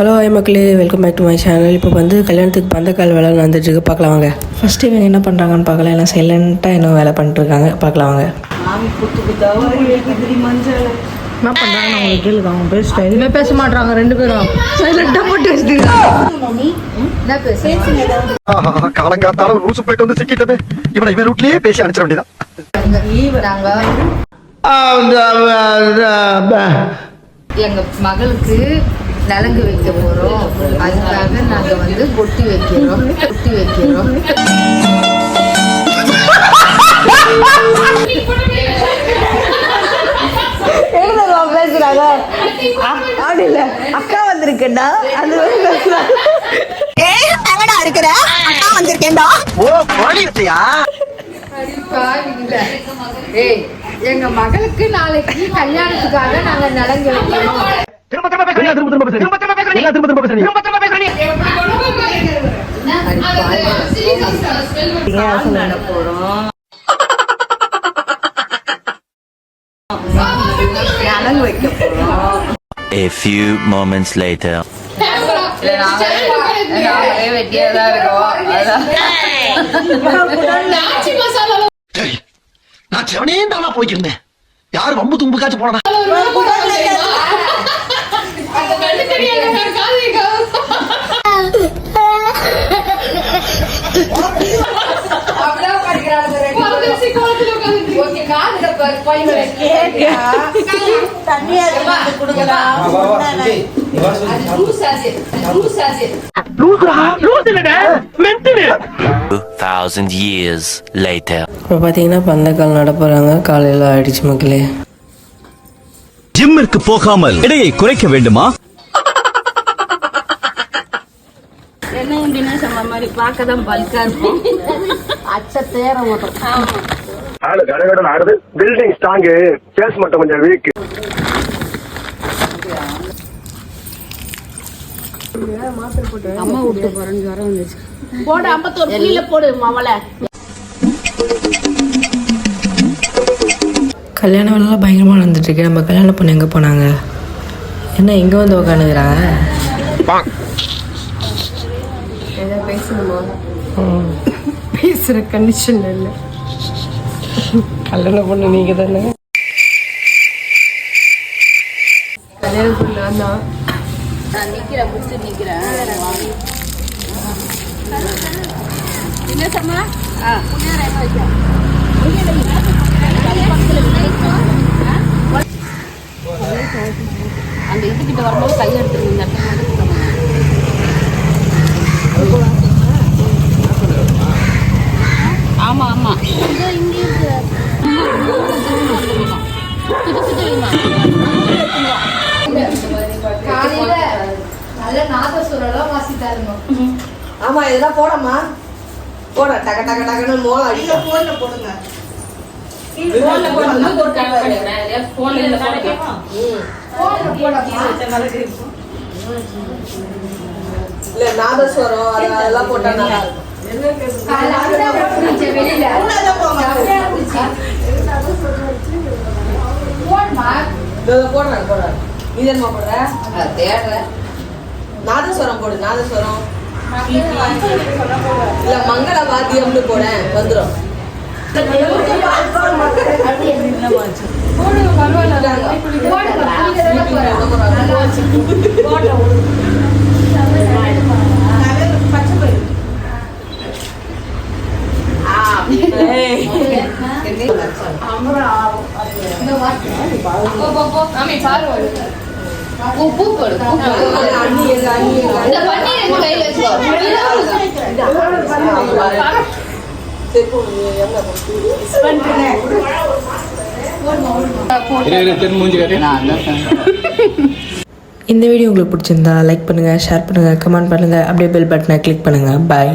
Hello ஐ மக்களே. Welcome back to my channel. இப்போ வந்து கல்யாணத்துக்கு பந்தக்கால் வேலை நடந்துட்டுருக்கு. பார்க்கலாம் வாங்க. ஃபஸ்ட்டு இவங்க என்ன பண்ணுறாங்கன்னு பார்க்கலாம் எல்லாம் சைலண்ட்டாக என்ன வேலை பண்ணிட்டு இருக்காங்க பார்க்கலாம் வாங்க. என்ன பண்றாங்க அவங்க கேளுங்க. அவங்க பேசிட்டு எதுவுமே பேச மாட்டாங்க ரெண்டு பேரும். சைலண்டா போட்டு வச்சுட்டு காலங்காத்தால ஒரு லூசு போயிட்டு வந்து சிக்கிட்டது. இவனை இவன் ரூட்லயே பேசி அனுப்பிச்சிட வேண்டியதான் எங்க மகளுக்கு நலங்கு வைக்க போறோம். அதுக்காக நாங்க வந்து பொட்டி வைக்கிறோம். பொட்டி வைக்கிறோம். பேசுறாங்க? அப்படி இல்ல. அக்கா வந்திருக்கேன்டா. அது வந்து பேசுறாங்க. எங்கடா இருக்கிற? அக்கா வந்திருக்கேன்டா. ஓ ஏய் எங்க மகளுக்கு நாளைக்கு கல்யாணத்துக்காக நாங்க நலங்கு வைக்கிறோம். திரும்ப திரும்ப பேசுறீங்க. திரும்ப திரும்ப பேசுறீங்க. திரும்ப திரும்ப பேசுறீங்க. திரும்ப திரும்ப பேசுறீங்க. திரும்ப திரும்ப பேசுறீங்க. பண்ண போறோம் நலங்கு வைக்க போறோம் A few moments later. நாங்களே வெட்டியா தான் இருக்கோம். நான் செவனே தானா போய்க்கிருந்தேன். யாரு வம்பு தும்புக்காச்சும் போனா இப்போ பார்த்தீங்கன்னா பந்தக்கால் நட போகிறாங்க காலையில் ஆயிடுச்சு மக்களே. ஜிம்மிற்கு போகாமல் எடையை குறைக்க வேண்டுமா? ஆளு கடகடன் ஆடுது. பில்டிங் ஸ்ட்ராங்கு சேல்ஸ் மட்டும் கொஞ்சம் வீக் கல்யாண வேலைலாம் பயங்கரமாக நடந்துட்டுருக்கு. நம்ம கல்யாண பொண்ணு எங்கே போனாங்க? என்ன இங்கே வந்து உக்காந்துக்கிறாங்க பேசுற கண்டிஷன் இல்ல. கல்யாண பொண்ணு நீங்கள் தானே? அந்த இதுகிட்ட வரும்போது கை எடுத்துருங்க ஆமா ஆமா. காலையில நல்ல நாதசுரெல்லாம் ஆமா இதெல்லாம் போடமா போட டக டக டகன்னு மோளம் அடிக்க போன்ல போடுங்க இல்ல நாதஸ்வரம் அது அதெல்லாம் போட்டா நல்லா இருக்கும். இதோ போடுறேன் போடுறேன். நீ தானே போடுற? தேடுறேன் நாதஸ்வரம் போடு நாதஸ்வரம். இல்ல மங்கள வாத்தியம்னு போடேன் வந்துரும். பூ பூ போடு கையில் போடு அண்ணி எங்க அண்ணி எங்க இந்த பண்ணி ரெண்டு கையில வச்சுக்கோ செருப்பு எங்க இந்த வீடியோ உங்களுக்கு பிடிச்சிருந்தா லைக் பண்ணுங்கள் ஷேர் பண்ணுங்கள் கமெண்ட் பண்ணுங்கள் அப்படியே பெல் பட்டனை கிளிக் பண்ணுங்கள் பாய்